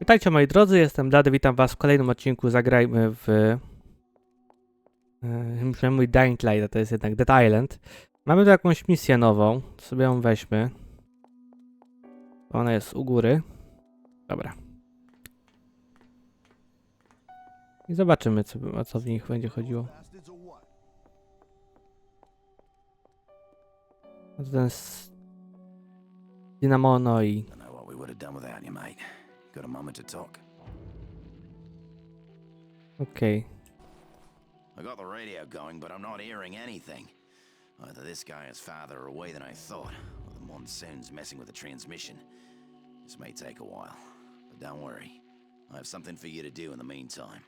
Witajcie moi drodzy, jestem Blady, witam was w kolejnym odcinku Zagrajmy w... Yy, mój Dying Light, to jest jednak Dead Island. Mamy tu jakąś misję nową, sobie ją weźmy. Ona jest u góry. Dobra. I zobaczymy, co, o co w nich będzie chodziło. Ten s- Dynamono i... Don't know what we would have done without you, mate. Got a moment to talk? Okay. I got the radio going, but I'm not hearing anything. Either this guy is farther away than I thought, or the monsoon's messing with the transmission. This may take a while, but don't worry. I have something for you to do in the meantime.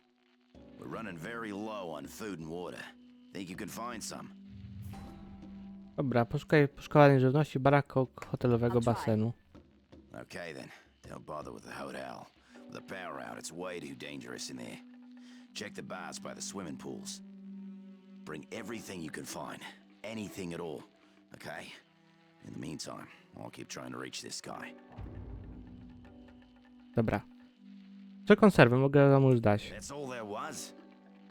We're running very low on food and water. Think you can find some? Dobra, poszukaj poszkowanej żywności, baraku hotelowego basenu. Okay then, don't bother with the hotel. With the power out, it's way too dangerous in there. Check the bars by the swimming pools. Bring everything you can find. Anything at all. Okay? In the meantime, I'll keep trying to reach this guy. Dobra. Trzy konserwy mogę wam już dać. That's all there was?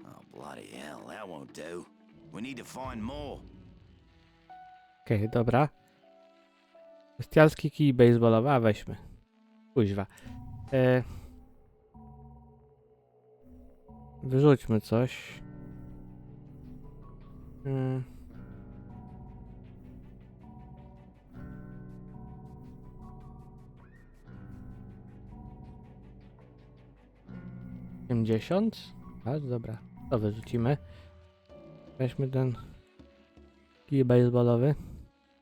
Oh, bloody hell, that won't do. We need to find more. Okej, dobra. Bestialski kij baseballowy, a weźmy. Kuźwa. E... Wyrzućmy coś. Mm. Pięćdziesiąt? A, dobra. To wyrzucimy. Weźmy ten kij baseballowy.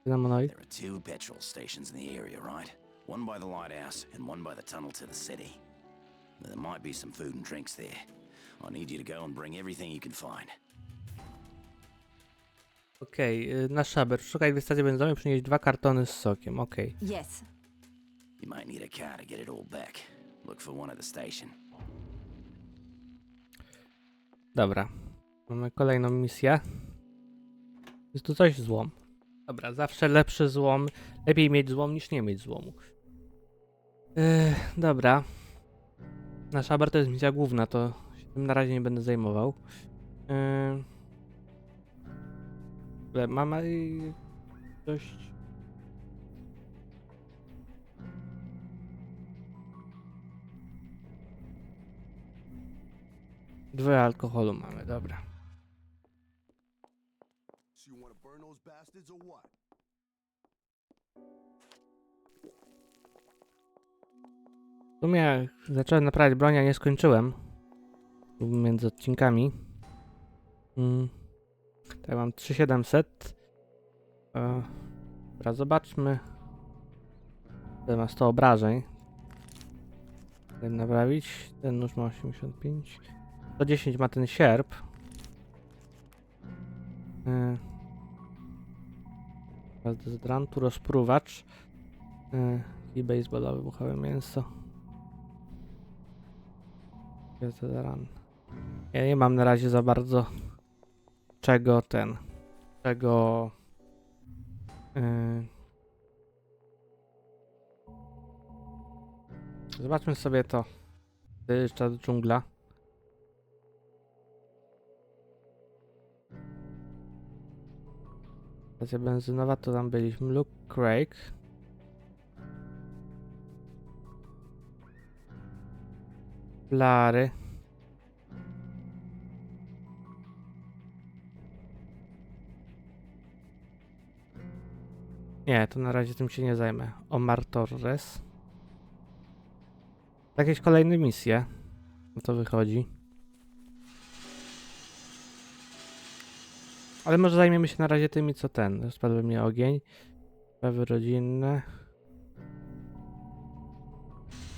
There are two petrol stations in the area, right? One by the lighthouse and one by the tunnel to the city. There might be some food and drinks there. I need you to go and bring everything you can find. Okej, y, na szaber. Szukaj w stacji benzynowej i przynieść dwa kartony z sokiem. Okej. Yes. You might need a car to get it all back. Look for one at the station. Dobra. Mamy kolejną misję. Jest tu coś złom. Dobra, zawsze lepszy złom. Lepiej mieć złom niż nie mieć złomu. Yy, dobra. Na szaber to jest misja główna, to się tym na razie nie będę zajmował. Yy. Mamy y, dość... Dwoje alkoholu mamy, dobra. So you want to burn those bastards or what? W sumie zacząłem naprawiać broń, a nie skończyłem. Między odcinkami. Mm. Tak, mam 3700. E, dobra, zobaczmy. Ten ma 100 obrażeń. Ten naprawić. Ten nóż ma 85. 110 ma ten sierp. E, Dezodrantu, rozpruwacz. E, I baseballowe buchowe mięso. Dezodoran. Ja nie mam na razie za bardzo czego ten. Czego. Yy... Zobaczmy sobie to. Jeszcze dżungla. Stacja benzynowa to tam byliśmy. Luke Craig. Flary. Nie, to na razie tym się nie zajmę. Omar Torres. Jakieś kolejne misje. To wychodzi. Ale może zajmiemy się na razie tymi, co ten. Spadł mnie ogień. Sprawy rodzinne.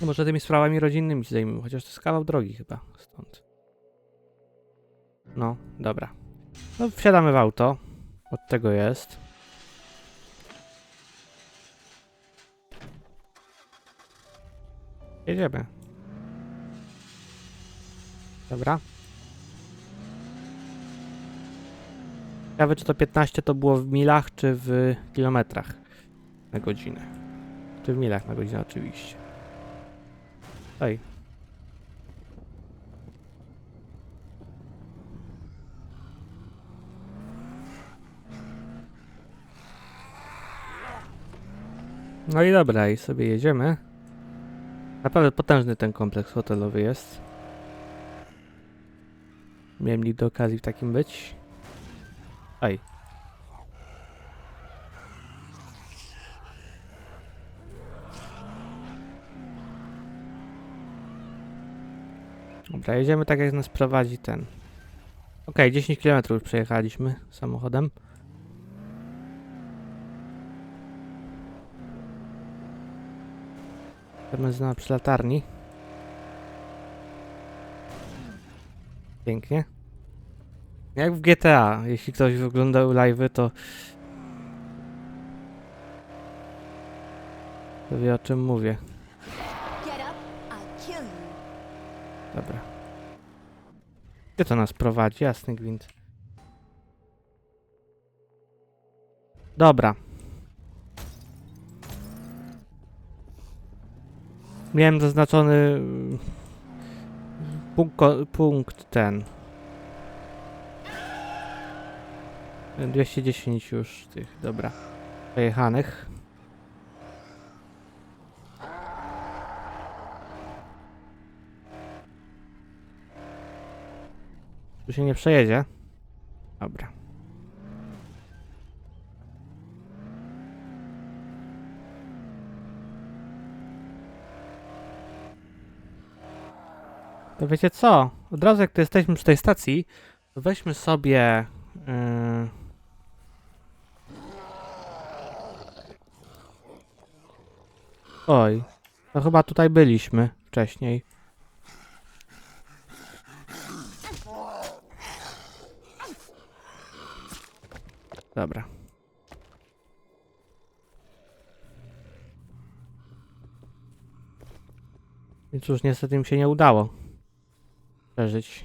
No może tymi sprawami rodzinnymi się zajmiemy, chociaż to jest kawał drogi chyba stąd. No, dobra. No, wsiadamy w auto. Od tego jest. Jedziemy. Dobra. Ciekawe, czy to 15 to było w milach, czy w kilometrach na godzinę. Czy w milach na godzinę, oczywiście. Ej. No i dobra, i sobie jedziemy. Naprawdę potężny ten kompleks hotelowy jest. Miałem nigdy okazji w takim być. Ej. Dobra, jedziemy tak jak nas prowadzi ten. Okej, 10 km już przejechaliśmy samochodem. Benzyna przy latarni. Pięknie. Jak w GTA, jeśli ktoś oglądał live'y, to to wie o czym mówię. Dobra. Gdzie to nas prowadzi? Jasny gwint. Dobra. Miałem zaznaczony mm, punkt, punkt ten. 210 już tych, dobra. Pojechanych. Tu się nie przejedzie. Dobra. To wiecie co? Od razu jak tu jesteśmy przy tej stacji, to weźmy sobie... Yy... Oj, to chyba tutaj byliśmy wcześniej. Dobra. I cóż, niestety mi się nie udało przeżyć.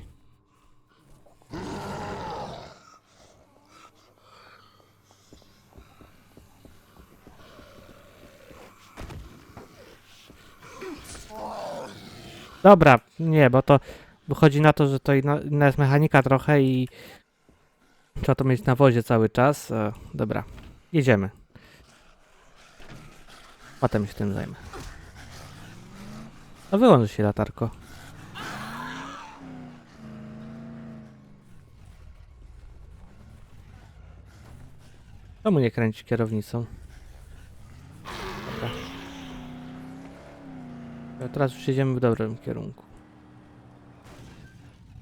Dobra, nie, bo to wychodzi na to, że to inna, inna jest mechanika trochę i Trzeba to mieć na wozie cały czas. E, dobra, jedziemy. Potem się tym zajmę. No wyłącz się latarko. Czemu nie kręci kierownicą? Dobra. Teraz już jedziemy w dobrym kierunku.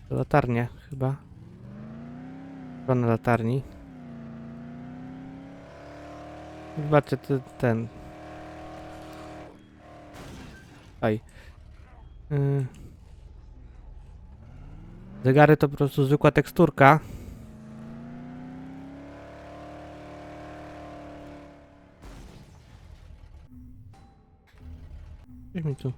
Latarnia chyba. Stronę latarni. Zobaczcie ten. ten. Aj. Yy. Zegary to po prostu zwykła teksturka. Gdzieś mi tu.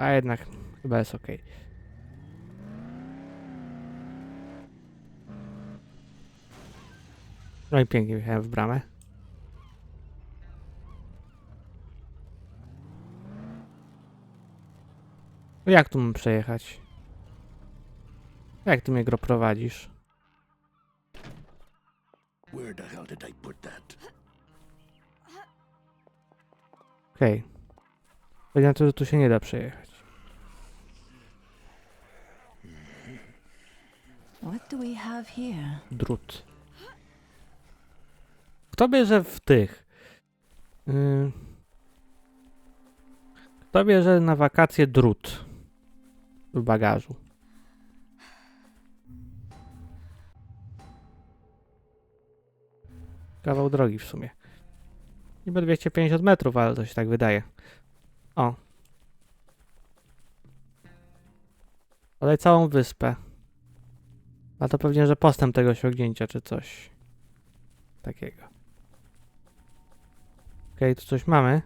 A jednak chyba jest ok. No i pięknie wjechałem w bramę. No jak tu mam przejechać? Jak ty mnie gro prowadzisz? Where the hell did I put that? Okej. Okay. to, że tu się nie da przejechać. What do we have here? Drut. Kto bierze w tych? Kto bierze na wakacje drut w bagażu? Kawał drogi w sumie. Niby 250 metrów, ale to się tak wydaje. O. Ale całą wyspę. A to pewnie, że postęp tego osiągnięcia, czy coś takiego. Okej, tu coś mamy.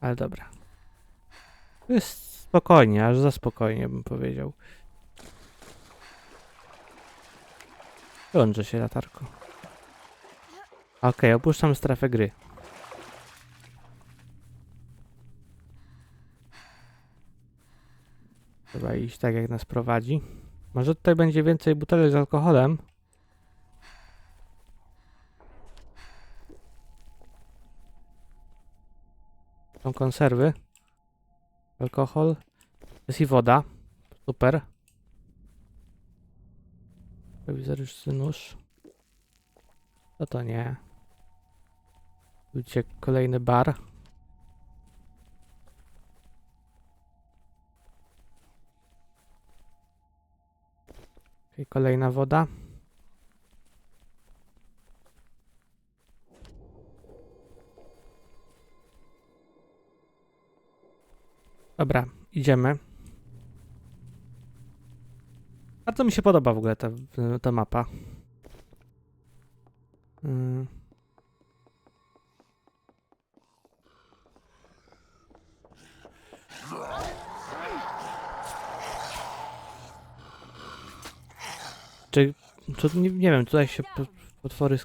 Ale dobra. To jest spokojnie, aż za spokojnie bym powiedział. Wyłączę się latarko. Okej, opuszczam strefę gry. Trzeba iść tak jak nas prowadzi. Może tutaj będzie więcej butelek z alkoholem. Są konserwy. Alkohol. Jest i woda. Super. Prowizoryczny nóż. No to nie. Widzicie kolejny bar. Okej, kolejna woda. Dobra, idziemy. Bardzo mi się podoba w ogóle ta, ta mapa. Mm. Czy, nie, nie wiem, tutaj się po- potwory.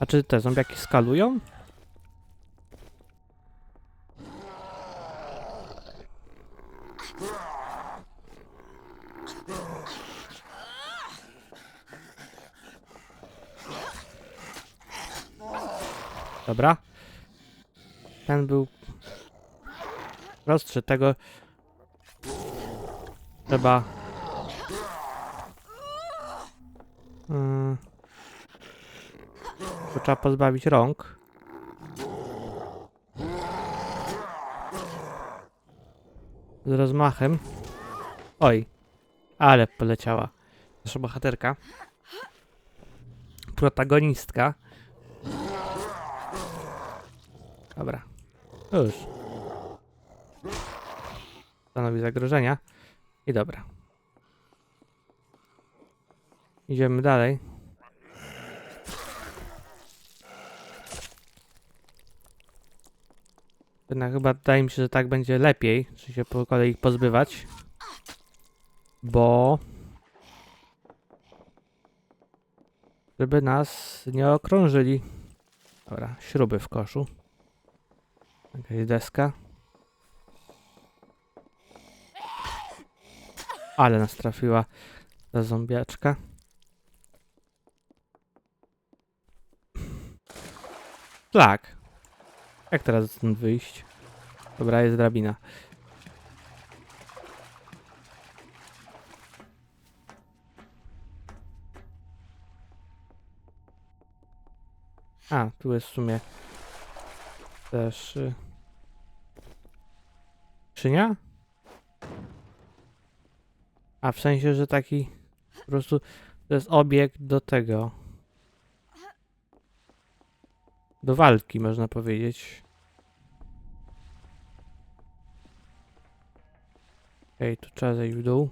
A czy te zombiaki skalują? Dobra. Ten był prostszy. Tego trzeba. Yy, to trzeba pozbawić rąk. Z rozmachem. Oj, ale poleciała. Nasza bohaterka. Protagonistka. Dobra. Już. Stanowi zagrożenia. I dobra. Idziemy dalej. Jednak chyba wydaje mi się, że tak będzie lepiej, czy się po kolei ich pozbywać. Bo... Żeby nas nie okrążyli. Dobra, śruby w koszu. Jakaś deska. Ale nas trafiła ta zombiaczka. Tak. Jak teraz stąd wyjść? Dobra, jest drabina. A, tu jest w sumie też... Y... Skrzynia? A w sensie, że taki po prostu to jest obiekt do tego. Do walki, można powiedzieć. Okej, tu trzeba zejść w dół.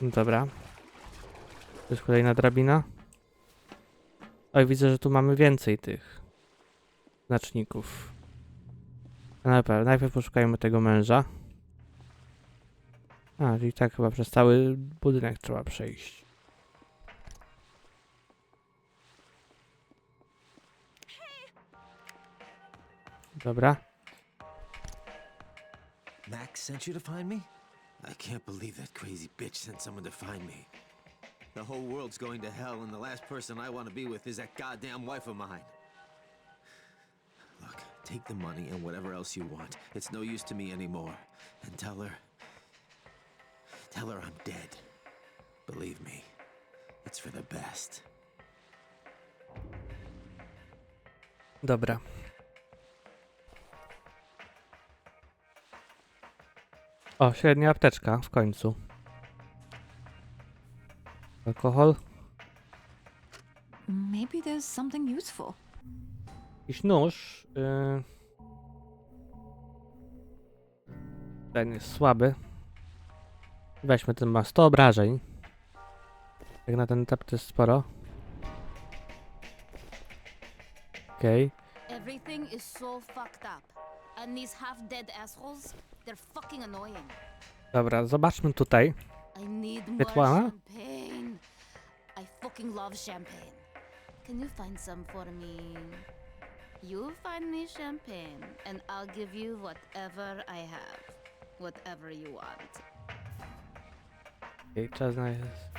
No Dobra. To jest kolejna drabina. Oj, widzę, że tu mamy więcej tych znaczników. Najpierw, najpierw poszukajmy tego męża. A, czyli tak chyba przez cały budynek trzeba przejść. Dobra. Max sent you to find me? I can't believe that crazy bitch sent someone to find me. The whole world's going to hell, and the last person I want to be with is that goddamn wife of mine. Look, take the money and whatever else you want. It's no use to me anymore. And tell her. Tell her I'm dead. Believe me, it's for the best. Dobra. O, średnia apteczka w końcu. Alkohol. Maybe there's something useful. Jakiś nóż. Yy... Ten jest słaby. Weźmy ten, ma 100 obrażeń. Jak na ten etap to jest sporo. Okej. Everything is so fucked up. And these half-dead assholes, they're fucking annoying. Dobra, zobaczmy tutaj. I need more Svetlana? champagne. I fucking love champagne. Can you find some for me? You find me champagne, and I'll give you whatever I have. Whatever you want. Okej, czas na...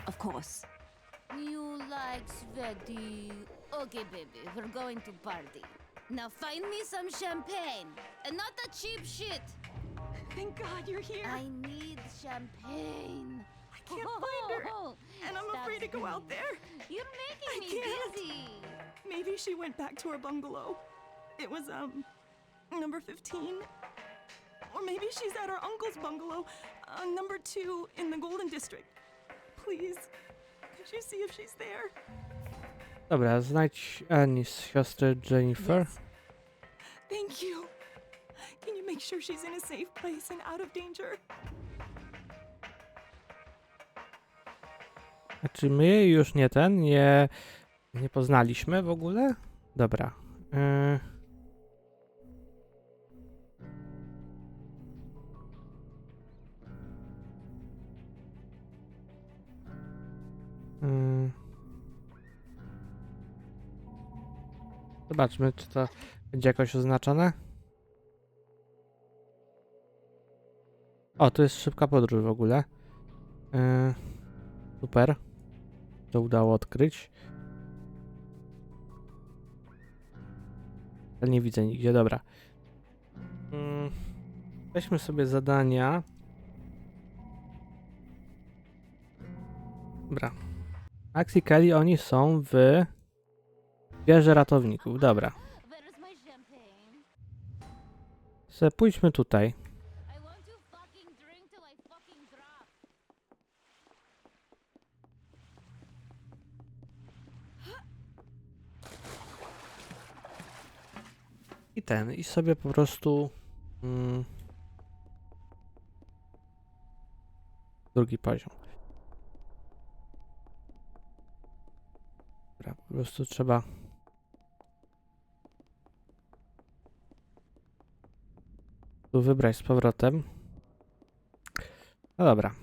Of course. You like sweaty. Okay, baby, we're going to party. Now find me some champagne, and not the cheap shit. Thank God you're here. I need champagne. I can't find her. And I'm afraid to that's go out there. You're making I me can't. dizzy. Maybe she went back to her bungalow. It was, um, number 15. Or maybe she's at her uncle's bungalow, uh, number two in the Golden District. Please, could you see if she's there? Dobra, znajdź Anis, siostrę Jennifer. Yes. Thank you. Can you make sure she's in a safe place and out of danger? A czy my jej już nie ten, nie, nie poznaliśmy w ogóle? Dobra. Yy. Yy. Zobaczmy, czy to będzie jakoś oznaczone. O, tu jest szybka podróż w ogóle. Yy. Super. To udało odkryć. Ale nie widzę nigdzie, dobra. Mm, Weźmy sobie zadania. Dobra. Max i Kelly, oni są w wieży ratowników. Dobra. Se pójdźmy tutaj. I ten, i sobie po prostu. Mm, drugi poziom. Dobra, po prostu trzeba. Tu wybrać z powrotem. No dobra.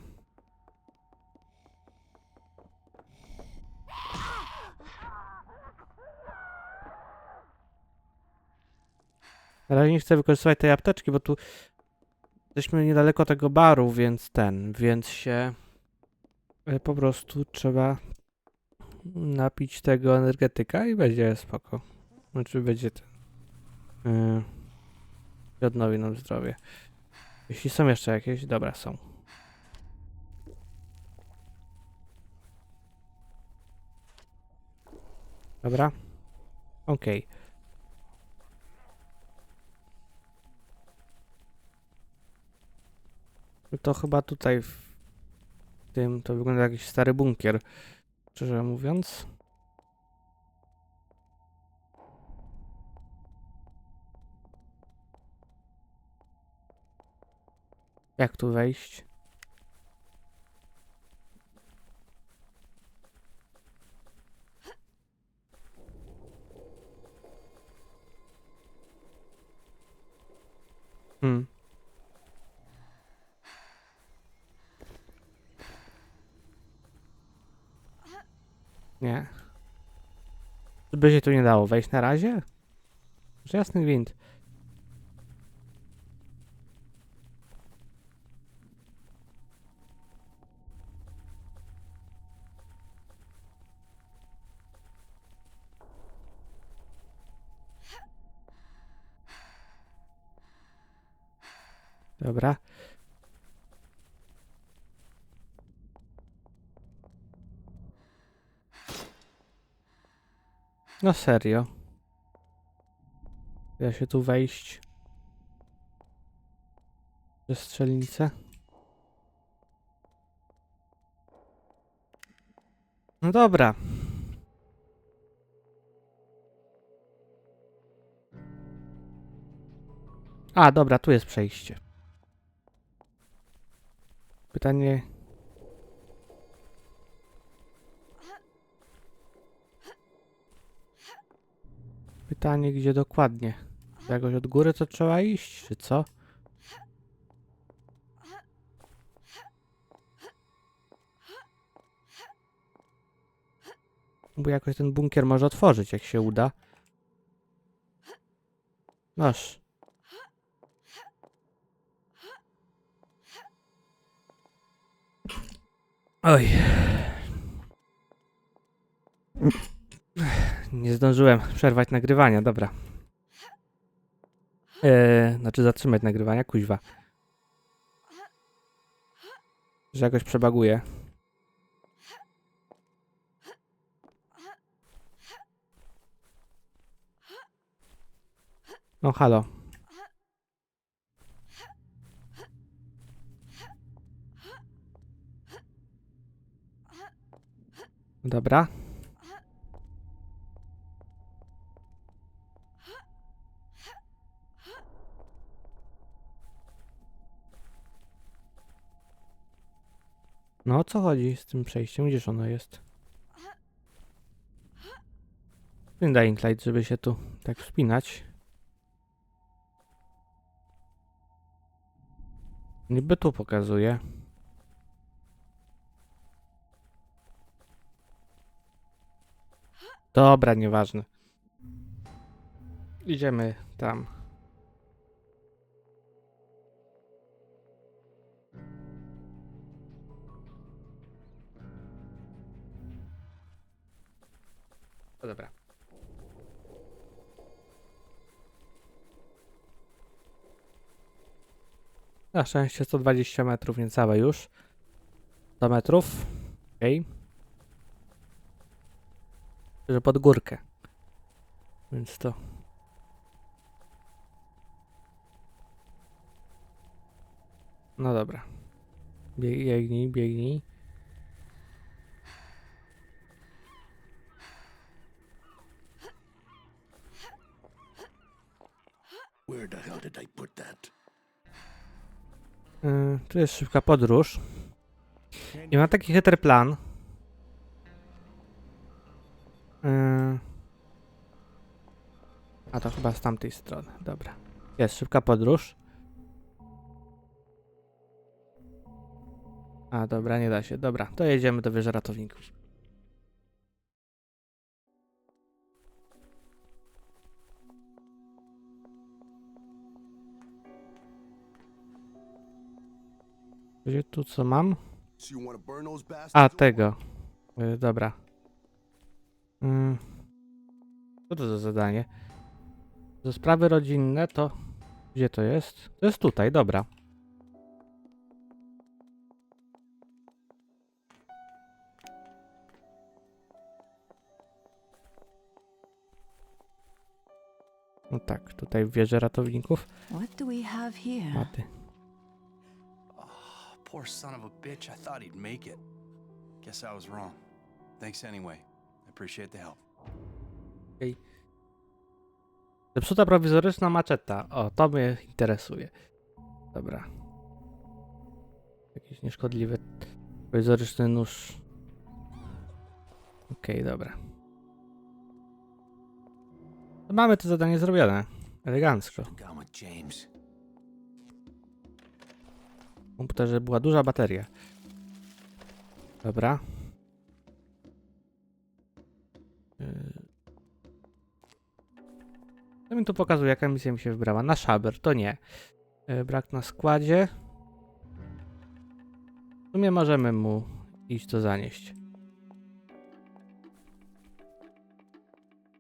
Razie nie chcę wykorzystywać tej apteczki, bo tu jesteśmy niedaleko tego baru, więc ten, więc się e, po prostu trzeba napić tego energetyka i będzie spoko. Znaczy będzie ten. Yy, i odnowi nam zdrowie. Jeśli są jeszcze jakieś, dobra, są. Dobra. Okej. No To chyba tutaj w tym to wygląda jak jakiś stary bunkier. Szczerze mówiąc. Jak tu wejść? Hmm. Nie. By się tu nie dało wejść na razie? Że jasny gwint. Dobra. No serio. Da się tu wejść? Przez strzelnicę? No dobra. A, dobra, tu jest przejście. Pytanie. Pytanie, gdzie dokładnie Jakoś od góry to trzeba iść, czy co? Bo jakoś ten bunkier może otworzyć, jak się uda. Noż. Oj. Nie zdążyłem przerwać nagrywania, dobra. Eee, znaczy zatrzymać nagrywania, kuźwa. Że jakoś. No halo. Dobra. No o co chodzi z tym przejściem? Gdzież ono jest? Ten Dying żeby się tu tak wspinać. Niby tu pokazuje. Dobra, nieważne. Idziemy tam. Na szczęście 120 metrów, niecałe już. 100 metrów. Okej. Że pod górkę. Więc to... No dobra. Bieg- Biegnij, biegnij. Where the hell did I put that? Yy, tu jest szybka podróż. I mam taki chytry plan. Yy. A to chyba z tamtej strony. Dobra. Jest szybka podróż. A dobra, nie da się. Dobra, to jedziemy do wieży ratowników. Gdzie tu co mam? A, tego. Y, dobra. Mm. Co to za zadanie? Za sprawy rodzinne to... Gdzie to jest? To jest tutaj, dobra. No tak, tutaj w wieży ratowników. Maty. Poor son of a bitch. I thought he'd make it. Guess I was wrong. Thanks anyway. I appreciate the help. Zepsuta prowizoryczna maczeta. O, to mnie interesuje. Dobra. Jakiś nieszkodliwy prowizoryczny nóż. Okej, dobra. To mamy to zadanie zrobione. Elegancko. James. Komputerze była duża bateria. Dobra. To mi tu pokazuje, jaka misja mi się wybrała. Na szaber, to nie. Yy, Brak na składzie. W sumie możemy mu iść to zanieść.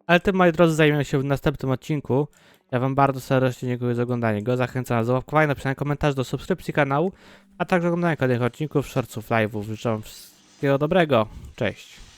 Ale tym, moi drodzy, zajmiemy się w następnym odcinku. Ja wam bardzo serdecznie dziękuję za oglądanie go. Zachęcam do łapkowania, napisania komentarz, do subskrypcji kanału, a także oglądania kolejnych odcinków, shortsów, live'ów. Życzę wam wszystkiego dobrego. Cześć.